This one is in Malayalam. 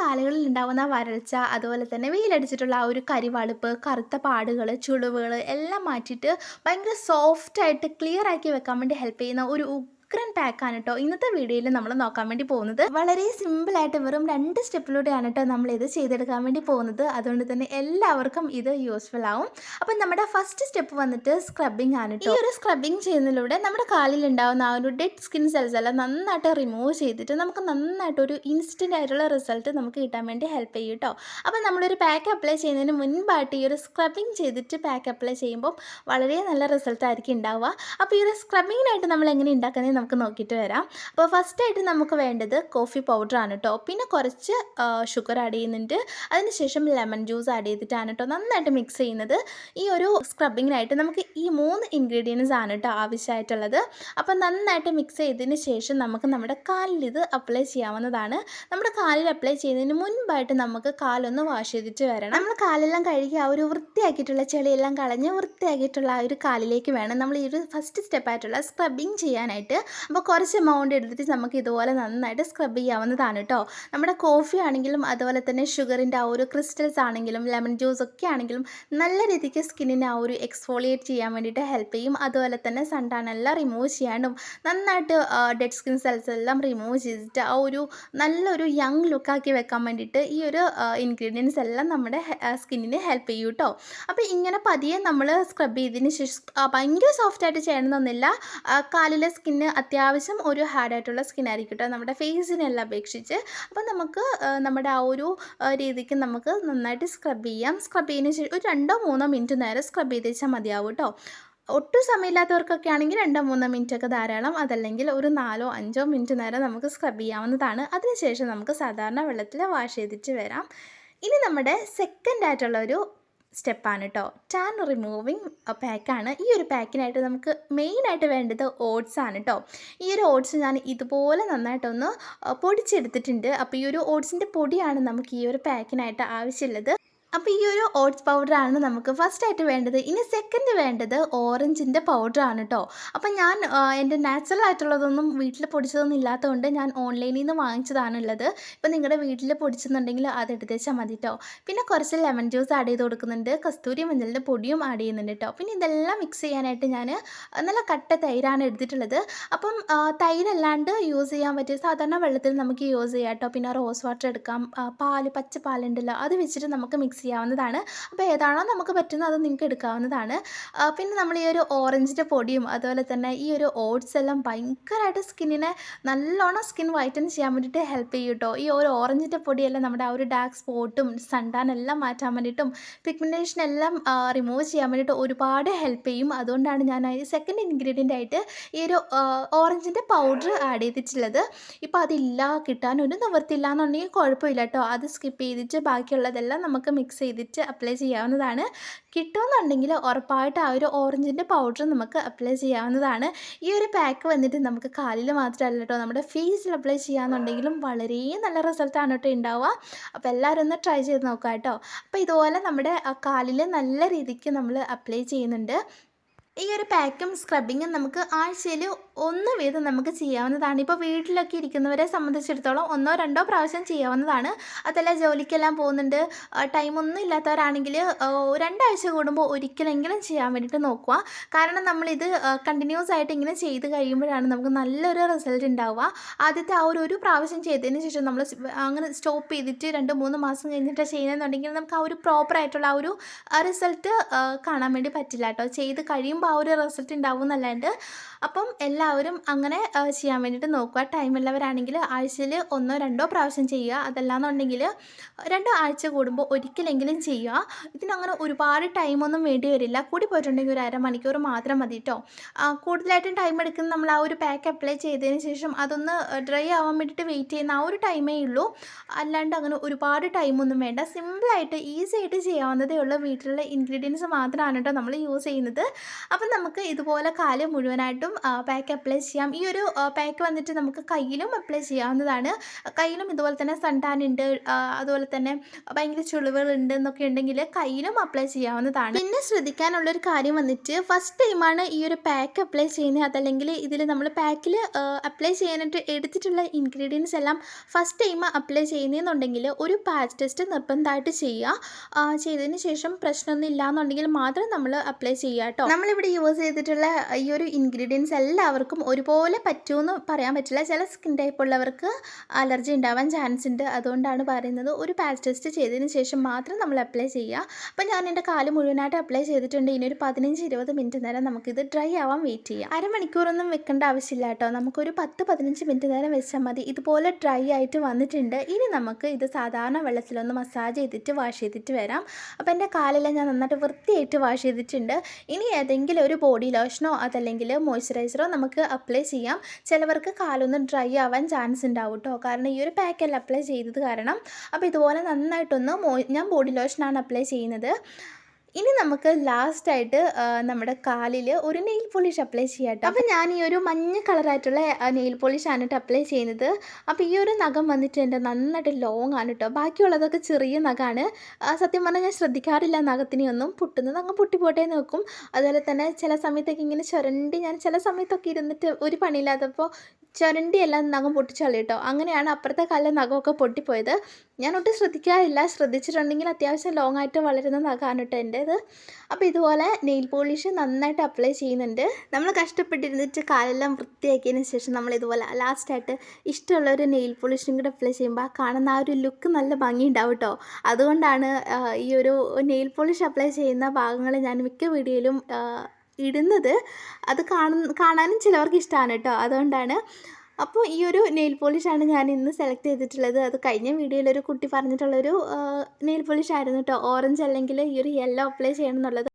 കാലുകളിൽ ഉണ്ടാകുന്ന വരൾച്ച അതുപോലെ തന്നെ വെയിലടിച്ചിട്ടുള്ള ആ ഒരു കരിവളുപ്പ് കറുത്ത പാടുകൾ ചുളിവുകൾ എല്ലാം മാറ്റിയിട്ട് ഭയങ്കര സോഫ്റ്റായിട്ട് ക്ലിയർ ആക്കി വെക്കാൻ വേണ്ടി ഹെൽപ്പ് ചെയ്യുന്ന ഒരു ഉഗ്രൻ ആണ് കേട്ടോ ഇന്നത്തെ വീഡിയോയിൽ നമ്മൾ നോക്കാൻ വേണ്ടി പോകുന്നത് വളരെ സിമ്പിൾ ആയിട്ട് വെറും രണ്ട് സ്റ്റെപ്പിലൂടെയാണ് കേട്ടോ നമ്മൾ ഇത് ചെയ്തെടുക്കാൻ വേണ്ടി പോകുന്നത്. അതുകൊണ്ട് തന്നെ എല്ലാവർക്കും ഇത് യൂസ്ഫുൾ ആവും. അപ്പം നമ്മുടെ ഫസ്റ്റ് സ്റ്റെപ്പ് വന്നിട്ട് സ്ക്രബിങ് ആണ് കേട്ടോ ഈ ഒരു സ്ക്രബിങ് ചെയ്യുന്നതിലൂടെ നമ്മുടെ കാലിൽ ഉണ്ടാകുന്ന ആ ഒരു ഡെഡ് സ്കിൻ സെൽസ് എല്ലാം നന്നായിട്ട് റിമൂവ് ചെയ്തിട്ട് നമുക്ക് നന്നായിട്ട് ഒരു ഇൻസ്റ്റന്റ് ആയിട്ടുള്ള റിസൾട്ട് നമുക്ക് കിട്ടാൻ വേണ്ടി ഹെൽപ്പ് ചെയ്യും കേട്ടോ അപ്പം നമ്മളൊരു പാക്ക് അപ്ലൈ ചെയ്യുന്നതിന് മുൻപായിട്ട് ഈ ഒരു സ്ക്രബിങ് ചെയ്തിട്ട് പാക്ക് അപ്ലൈ ചെയ്യുമ്പോൾ വളരെ നല്ല റിസൾട്ട് ആയിരിക്കും ഉണ്ടാവുക. അപ്പോൾ ഈ ഒരു സ്ക്രബിങ്ങിനായിട്ട് നമ്മൾ എങ്ങനെ ഉണ്ടാക്കുന്നത് നമുക്ക് നോക്കിയിട്ട് വരാം. അപ്പോൾ ഫസ്റ്റ് ആയിട്ട് നമുക്ക് വേണ്ടത് കോഫി പൗഡറാണ് കേട്ടോ പിന്നെ കുറച്ച് ഷുഗർ ആഡ് ചെയ്യുന്നുണ്ട്. അതിനുശേഷം ലെമൺ ജ്യൂസ് ആഡ് ചെയ്തിട്ടാണ് കേട്ടോ നന്നായിട്ട് മിക്സ് ചെയ്യുന്നത്. ഈ ഒരു സ്ക്രബിങ്ങിനായിട്ട് നമുക്ക് ഈ മൂന്ന് ഇൻഗ്രീഡിയൻസ് ആണ് കേട്ടോ ആവശ്യമായിട്ടുള്ളത്. അപ്പോൾ നന്നായിട്ട് മിക്സ് ചെയ്തതിന് ശേഷം നമുക്ക് നമ്മുടെ കാലിൽ ഇത് അപ്ലൈ ചെയ്യാവുന്നതാണ്. നമ്മുടെ കാലിൽ അപ്ലൈ ചെയ്യുന്നതിന് മുൻപായിട്ട് നമുക്ക് കാലൊന്ന് വാഷ് ചെയ്തിട്ട് വരണം. നമ്മൾ കാലെല്ലാം കഴുകി ആ ഒരു വൃത്തിയാക്കിയിട്ടുള്ള ചെളിയെല്ലാം കളഞ്ഞ് വൃത്തിയാക്കിയിട്ടുള്ള ആ ഒരു കാലിലേക്ക് വേണം നമ്മൾ ഈ ഒരു ഫസ്റ്റ് സ്റ്റെപ്പായിട്ടുള്ള സ്ക്രബിങ് ചെയ്യാനായിട്ട്. അപ്പോൾ കുറച്ച് എമൗണ്ട് എടുത്തിട്ട് നമുക്ക് ഇതുപോലെ നന്നായിട്ട് സ്ക്രബ് ചെയ്യാവുന്നതാണ് കേട്ടോ നമ്മുടെ കോഫി ആണെങ്കിലും അതുപോലെ തന്നെ ഷുഗറിന്റെ ആ ഒരു ക്രിസ്റ്റൽസ് ആണെങ്കിലും ലെമൺ ജ്യൂസ് ഒക്കെ ആണെങ്കിലും നല്ല രീതിക്ക് സ്കിന്നിനെ ആ ഒരു എക്സ്ഫോളിയേറ്റ് ചെയ്യാൻ വേണ്ടിയിട്ട് ഹെൽപ്പ് ചെയ്യും. അതുപോലെ തന്നെ സൺടാണെല്ലാം റിമൂവ് ചെയ്യാനും നന്നായിട്ട് ഡെഡ് സ്കിൻ സെൽസ് എല്ലാം റിമൂവ് ചെയ്തിട്ട് ആ ഒരു നല്ലൊരു യങ് ലുക്കാക്കി വെക്കാൻ വേണ്ടിയിട്ട് ഈ ഒരു ഇൻഗ്രീഡിയൻസ് എല്ലാം നമ്മുടെ സ്കിന്നിന് ഹെൽപ്പ് ചെയ്യും കേട്ടോ അപ്പോൾ ഇങ്ങനെ പതിയെ നമ്മൾ സ്ക്രബ് ചെയ്തതിന് ശേഷം ഭയങ്കര സോഫ്റ്റായിട്ട് ചെയ്യണമെന്നൊന്നുമില്ല. കാലിലെ സ്കിന്ന് അത്യാവശ്യം ഒരു ഹാർഡായിട്ടുള്ള സ്കിൻ ആയിരിക്കും കേട്ടോ നമ്മുടെ ഫേസിനെല്ലാം അപേക്ഷിച്ച്. അപ്പോൾ നമുക്ക് നമ്മുടെ ആ ഒരു രീതിക്ക് നമുക്ക് നന്നായിട്ട് സ്ക്രബ് ചെയ്യാം. സ്ക്രബ് ചെയ്യുന്ന ശേഷം ഒരു രണ്ടോ മൂന്നോ മിനിറ്റ് നേരം സ്ക്രബ് ചെയ്ത് വെച്ചാൽ മതിയാവും കേട്ടോ ഒട്ടും സമയമില്ലാത്തവർക്കൊക്കെ ആണെങ്കിൽ രണ്ടോ മൂന്നോ മിനിറ്റ് ഒക്കെ ധാരാളം. അതല്ലെങ്കിൽ ഒരു നാലോ അഞ്ചോ മിനിറ്റ് നേരം നമുക്ക് സ്ക്രബ് ചെയ്യാവുന്നതാണ്. അതിനുശേഷം നമുക്ക് സാധാരണ വെള്ളത്തിൽ വാഷ് ചെയ്തിട്ട് വരാം. ഇനി നമ്മുടെ സെക്കൻഡ് ആയിട്ടുള്ള ഒരു സ്റ്റെപ്പാണ് കേട്ടോ ടാൻ റിമൂവിങ് പാക്കാണ് ഈ ഒരു പാക്കിനായിട്ട് നമുക്ക് മെയിനായിട്ട് വേണ്ടത് ഓട്സ് ആണ് കേട്ടോ ഈ ഒരു ഓട്സ് ഞാൻ ഇതുപോലെ നന്നായിട്ടൊന്ന് പൊടിച്ചെടുത്തിട്ടുണ്ട്. അപ്പോൾ ഈ ഒരു ഓട്സിന്റെ പൊടിയാണ് നമുക്ക് ഈ ഒരു പാക്കിനായിട്ട് ആവശ്യമുള്ളത്. അപ്പോൾ ഈ ഒരു ഓട്സ് പൗഡറാണ് നമുക്ക് ഫസ്റ്റ് ആയിട്ട് വേണ്ടത്. ഇനി സെക്കൻഡ് വേണ്ടത് ഓറഞ്ചിന്റെ പൗഡറാണ് കേട്ടോ അപ്പോൾ ഞാൻ എന്റെ നാച്ചുറൽ ആയിട്ടുള്ളതൊന്നും വീട്ടിൽ പൊടിച്ചതൊന്നും ഇല്ലാത്തതുകൊണ്ട് ഞാൻ ഓൺലൈനിൽ നിന്ന് വാങ്ങിച്ചതാണുള്ളത്. ഇപ്പോൾ നിങ്ങളുടെ വീട്ടിൽ പൊടിച്ചെന്നുണ്ടെങ്കിൽ അത് എടുത്ത് വെച്ചാൽ മതി കേട്ടോ പിന്നെ കുറച്ച് ലെമൺ ജ്യൂസ് ആഡ് ചെയ്ത് കൊടുക്കുന്നുണ്ട്. കസ്തൂരി മഞ്ഞളിന്റെ പൊടിയും ആഡ് ചെയ്യുന്നുണ്ട് കേട്ടോ പിന്നെ ഇതെല്ലാം മിക്സ് ചെയ്യാനായിട്ട് ഞാൻ നല്ല കട്ട തൈരാണ് എടുത്തിട്ടുള്ളത്. അപ്പം തൈരല്ലാണ്ട് യൂസ് ചെയ്യാൻ പറ്റിയ സാധാരണ വെള്ളത്തിൽ നമുക്ക് യൂസ് ചെയ്യാം കേട്ടോ പിന്നെ റോസ് വാട്ടർ എടുക്കാം. പാൽ പച്ച പാലുണ്ടല്ലോ അത് വെച്ചിട്ട് നമുക്ക് മിക്സ് ചെയ്യാവുന്നതാണ്. അപ്പോൾ ഏതാണോ നമുക്ക് പറ്റുന്നത് അത് നിങ്ങൾക്ക് എടുക്കാവുന്നതാണ്. പിന്നെ നമ്മൾ ഈ ഒരു ഓറഞ്ചിന്റെ പൊടിയും അതുപോലെ തന്നെ ഈ ഒരു ഓട്സ് എല്ലാം ഭയങ്കരമായിട്ട് സ്കിന്നിനെ നല്ലോണം സ്കിൻ വൈറ്റൻ ചെയ്യാൻ വേണ്ടിയിട്ട് ഹെൽപ്പ് ചെയ്യും കേട്ടോ. ഈ ഒരു ഓറഞ്ചിന്റെ പൊടിയെല്ലാം നമ്മുടെ ആ ഒരു ഡാർക്ക് സ്പോട്ടും സണ്ടാൻ എല്ലാം മാറ്റാൻ വേണ്ടിയിട്ടും പിഗ്മെന്റേഷൻ എല്ലാം റിമൂവ് ചെയ്യാൻ വേണ്ടിയിട്ട് ഒരുപാട് ഹെൽപ്പ് ചെയ്യും. അതുകൊണ്ടാണ് ഞാൻ അതിന് സെക്കൻഡ് ഇൻഗ്രീഡിയന്റ് ആയിട്ട് ഈ ഒരു ഓറഞ്ചിന്റെ പൗഡർ ആഡ് ചെയ്തിട്ടുള്ളത്. ഇപ്പോൾ അതില്ല കിട്ടാൻ ഒരു നിവൃത്തിയില്ല എന്നുണ്ടെങ്കിൽ കുഴപ്പമില്ല കേട്ടോ. അത് സ്കിപ്പ് ചെയ്തിട്ട് ബാക്കിയുള്ളതെല്ലാം നമുക്ക് മിക്സ് ചെയ്തിട്ട് അപ്ലൈ ചെയ്യാവുന്നതാണ്. കിട്ടുമെന്നുണ്ടെങ്കിൽ ഉറപ്പായിട്ട് ആ ഒരു ഓറഞ്ചിന്റെ പൗഡർ നമുക്ക് അപ്ലൈ ചെയ്യാവുന്നതാണ്. ഈ ഒരു പാക്ക് വന്നിട്ട് നമുക്ക് കാലിൽ മാത്രമല്ല കേട്ടോ നമ്മുടെ ഫേസിൽ അപ്ലൈ ചെയ്യാമെന്നുണ്ടെങ്കിലും വളരെ നല്ല റിസൾട്ടാണ് കേട്ടോ ഉണ്ടാവുക അപ്പോൾ എല്ലാവരും ഒന്ന് ട്രൈ ചെയ്ത് നോക്കാം കേട്ടോ അപ്പോൾ ഇതുപോലെ നമ്മുടെ കാലിൽ നല്ല രീതിക്ക് നമ്മൾ അപ്ലൈ ചെയ്യുന്നുണ്ട്. ഈ ഒരു പാക്കും സ്ക്രബിങ്ങും നമുക്ക് ആഴ്ചയിൽ ഒന്ന് വീതം നമുക്ക് ചെയ്യാവുന്നതാണ്. ഇപ്പോൾ വീട്ടിലൊക്കെ ഇരിക്കുന്നവരെ സംബന്ധിച്ചിടത്തോളം ഒന്നോ രണ്ടോ പ്രാവശ്യം ചെയ്യാവുന്നതാണ്. അതല്ല ജോലിക്കെല്ലാം പോകുന്നുണ്ട്. ടൈമൊന്നും ഇല്ലാത്തവരാണെങ്കിൽ രണ്ടാഴ്ച കൂടുമ്പോൾ ഒരിക്കലെങ്കിലും ചെയ്യാൻ വേണ്ടിയിട്ട് നോക്കുക. കാരണം നമ്മളിത് കണ്ടിന്യൂസ് ആയിട്ട് ഇങ്ങനെ ചെയ്ത് കഴിയുമ്പോഴാണ് നമുക്ക് നല്ലൊരു റിസൾട്ട് ഉണ്ടാവുക. ആദ്യത്തെ ആ ഒരു ഒരു പ്രാവശ്യം ചെയ്തതിന് ശേഷം നമ്മൾ അങ്ങനെ സ്റ്റോപ്പ് ചെയ്തിട്ട് രണ്ട് മൂന്ന് മാസം കഴിഞ്ഞിട്ട് ചെയ്യുന്നതെന്നുണ്ടെങ്കിൽ നമുക്ക് ആ ഒരു പ്രോപ്പർ ആയിട്ടുള്ള ആ ഒരു റിസൾട്ട് കാണാൻ വേണ്ടി പറ്റില്ല കേട്ടോ. ചെയ്ത് കഴിയുമ്പോൾ ആ ഒരു റിസൾട്ട് ഉണ്ടാവും എന്നല്ലാണ്ട്. അപ്പം എല്ലാവരും അങ്ങനെ ചെയ്യാൻ വേണ്ടിയിട്ട് നോക്കുക. ടൈമുള്ളവരാണെങ്കിൽ ആഴ്ചയിൽ ഒന്നോ രണ്ടോ പ്രാവശ്യം ചെയ്യുക. അതല്ലാന്നുണ്ടെങ്കിൽ രണ്ടോ ആഴ്ച കൂടുമ്പോൾ ഒരിക്കലെങ്കിലും ചെയ്യുക. ഇതിനങ്ങനെ ഒരുപാട് ടൈമൊന്നും വേണ്ടി വരില്ല. കൂടി പോയിട്ടുണ്ടെങ്കിൽ ഒരു അരമണിക്കൂർ മാത്രം മതി കേട്ടോ കൂടുതലായിട്ടും ടൈം എടുക്കുന്ന നമ്മൾ ആ ഒരു പാക്ക് അപ്ലൈ ചെയ്തതിന് ശേഷം അതൊന്ന് ഡ്രൈ ആവാൻ വേണ്ടിയിട്ട് വെയിറ്റ് ചെയ്യുന്ന ആ ഒരു ടൈമേ ഉള്ളൂ. അല്ലാണ്ട് അങ്ങനെ ഒരുപാട് ടൈമൊന്നും വേണ്ട. സിമ്പിളായിട്ട് ഈസി ആയിട്ട് ചെയ്യാവുന്നതേ ഉള്ളൂ. വീട്ടിലുള്ള ഇൻഗ്രീഡിയൻസ് മാത്രമാണ് കേട്ടോ നമ്മൾ യൂസ് ചെയ്യുന്നത്. അപ്പം നമുക്ക് ഇതുപോലെ കാൽ മുഴുവനായിട്ടും പാക്ക് ഭാഗങ്ങളിലൊക്കെ അപ്ലൈ ചെയ്യാം. ഈ ഒരു പാക്ക് വന്നിട്ട് നമുക്ക് കയ്യിലും അപ്ലൈ ചെയ്യാവുന്നതാണ്. കയ്യിലും ഇതുപോലെ തന്നെ സൺടാൻ ഉണ്ട് അതുപോലെ തന്നെ ഭയങ്കര ചുളിവുകളുണ്ട് എന്നൊക്കെ ഉണ്ടെങ്കിൽ കയ്യിലും അപ്ലൈ ചെയ്യാവുന്നതാണ്. പിന്നെ ശ്രദ്ധിക്കാനുള്ളൊരു കാര്യം വന്നിട്ട് ഫസ്റ്റ് ടൈമാണ് ഈ ഒരു പാക്ക് അപ്ലൈ ചെയ്യുന്നത്. അതല്ലെങ്കിൽ ഇതിൽ നമ്മൾ പാക്കിൽ അപ്ലൈ ചെയ്യാനായിട്ട് എടുത്തിട്ടുള്ള ഇൻഗ്രീഡിയൻസ് എല്ലാം ഫസ്റ്റ് ടൈം അപ്ലൈ ചെയ്യുന്നതെന്നുണ്ടെങ്കിൽ ഒരു പാച്ച് ടെസ്റ്റ് നിർബന്ധമായിട്ട് ചെയ്യുക. ചെയ്തതിന് ശേഷം പ്രശ്നമൊന്നും ഇല്ല എന്നുണ്ടെങ്കിൽ മാത്രം നമ്മൾ അപ്ലൈ ചെയ്യുക കേട്ടോ. നമ്മളിവിടെ യൂസ് ചെയ്തിട്ടുള്ള ഈ ഒരു ഇൻഗ്രീഡിയൻസ് എല്ലാവർക്കും ഒരുപോലെ പറ്റുമെന്ന് പറയാൻ പറ്റില്ല. ചില സ്കിൻ ടൈപ്പ് ഉള്ളവർക്ക് അലർജി ഉണ്ടാവാൻ ചാൻസ് ഉണ്ട്. അതുകൊണ്ടാണ് പറയുന്നത് ഒരു പാച്ച് ടെസ്റ്റ് ചെയ്തതിന് ശേഷം മാത്രം നമ്മൾ അപ്ലൈ ചെയ്യുക. അപ്പം ഞാൻ എന്റെ കാൽ മുഴുവനായിട്ട് അപ്ലൈ ചെയ്തിട്ടുണ്ട്. ഇനി ഒരു പതിനഞ്ച് ഇരുപത് മിനിറ്റ് നേരം നമുക്കിത് ഡ്രൈ ആവാൻ വെയിറ്റ് ചെയ്യാം. അരമണിക്കൂറൊന്നും വെക്കേണ്ട ആവശ്യമില്ല കേട്ടോ. നമുക്കൊരു പത്ത് പതിനഞ്ച് മിനിറ്റ് നേരം വെച്ചാൽ മതി. ഇതുപോലെ ഡ്രൈ ആയിട്ട് വന്നിട്ടുണ്ട്. ഇനി നമുക്ക് ഇത് സാധാരണ വെള്ളത്തിലൊന്ന് മസാജ് ചെയ്തിട്ട് വാഷ് ചെയ്തിട്ട് വരാം. അപ്പോൾ എന്റെ കാലെല്ലാം ഞാൻ നന്നായിട്ട് വൃത്തിയായിട്ട് വാഷ് ചെയ്തിട്ടുണ്ട്. ഇനി ഏതെങ്കിലും ഒരു ബോഡി ലോഷനോ അതല്ലെങ്കിൽ മോയ്സ്ചറൈസറോ നമുക്ക് അപ്ലൈ ചെയ്യാം. ചിലവർക്ക് കാലൊന്ന് ഡ്രൈ ആവാൻ ചാൻസ് ഉണ്ടാവും കേട്ടോ കാരണം ഈ ഒരു പാക്കല്ല അപ്ലൈ ചെയ്തത് കാരണം. അപ്പോൾ ഇതുപോലെ നന്നായിട്ടൊന്ന് ഞാൻ ബോഡി ലോഷനാണ് അപ്ലൈ ചെയ്യുന്നത്. ഇനി നമുക്ക് ലാസ്റ്റായിട്ട് നമ്മുടെ കാലിൽ ഒരു നെയിൽ പോളിഷ് അപ്ലൈ ചെയ്യാട്ടോ. അപ്പം അപ്പോൾ ഞാൻ ഈ ഒരു മഞ്ഞ കളറായിട്ടുള്ള നെയിൽ പോളിഷാണ് കേട്ടോ അപ്ലൈ ചെയ്യുന്നത്. അപ്പോൾ ഈ ഒരു നഖം വന്നിട്ട് എന്റെ നന്നായിട്ട് ലോങ് ആണ് കേട്ടോ ബാക്കിയുള്ളതൊക്കെ ചെറിയ നഖമാണ് സത്യം പറഞ്ഞാൽ ഞാൻ ശ്രദ്ധിക്കാറില്ല നഖത്തിനെയൊന്നും പൊട്ടുന്നത് അങ്ങ് പൊട്ടിപ്പോട്ടെ നോക്കും അതുപോലെ തന്നെ ചില സമയത്തൊക്കെ ഇങ്ങനെ ചുരണ്ടി ഞാൻ ചില സമയത്തൊക്കെ ഇരുന്നിട്ട് ഒരു പണിയില്ലാത്തപ്പോൾ ചുരണ്ടി എല്ലാം നഖം പൊട്ടിച്ചളി കേട്ടോ. അങ്ങനെയാണ് അപ്പുറത്തെ കാലിലെ നഖമൊക്കെ പൊട്ടിപ്പോയത്. ഞാൻ ഒട്ടും ശ്രദ്ധിക്കാറില്ല. ശ്രദ്ധിച്ചിട്ടുണ്ടെങ്കിൽ അത്യാവശ്യം ലോങ് ആയിട്ട് വളരുന്ന നഖമാണ് കേട്ടോ എന്റേത് അപ്പോൾ ഇതുപോലെ നെയിൽ പോളിഷ് നന്നായിട്ട് അപ്ലൈ ചെയ്യുന്നുണ്ട്. നമ്മൾ കഷ്ടപ്പെട്ടിരുന്നിട്ട് കാലെല്ലാം വൃത്തിയാക്കിയതിന് ശേഷം നമ്മൾ ഇതുപോലെ ലാസ്റ്റായിട്ട് ഇഷ്ടമുള്ള ഒരു നെയിൽ പോളിഷും കൂടെ അപ്ലൈ ചെയ്യുമ്പോൾ ആ കാണുന്ന ആ ഒരു ലുക്ക് നല്ല ഭംഗി ഉണ്ടാവും കേട്ടോ. അതുകൊണ്ടാണ് ഈ ഒരു നെയിൽ പോളിഷ് അപ്ലൈ ചെയ്യുന്ന ഭാഗങ്ങൾ ഞാൻ മിക്ക വീഡിയോയിലും ഇടുന്നത് അത് കാണുന്ന കാണാനും ചിലവർക്ക് ഇഷ്ടമാണ് കേട്ടോ. അതുകൊണ്ടാണ്. അപ്പോൾ ഈ ഒരു നെയിൽ പോളിഷാണ് ഞാൻ ഇന്ന് സെലക്ട് ചെയ്തിട്ടുള്ളത്. അത് കഴിഞ്ഞ വീഡിയോയിൽ ഒരു കുട്ടി പറഞ്ഞിട്ടുള്ളൊരു നെയിൽ പോളിഷ് ആയിരുന്നു കേട്ടോ. ഓറഞ്ച് അല്ലെങ്കിൽ ഈ ഒരു യെല്ലോ അപ്ലൈ ചെയ്യണം എന്നുള്ളത്.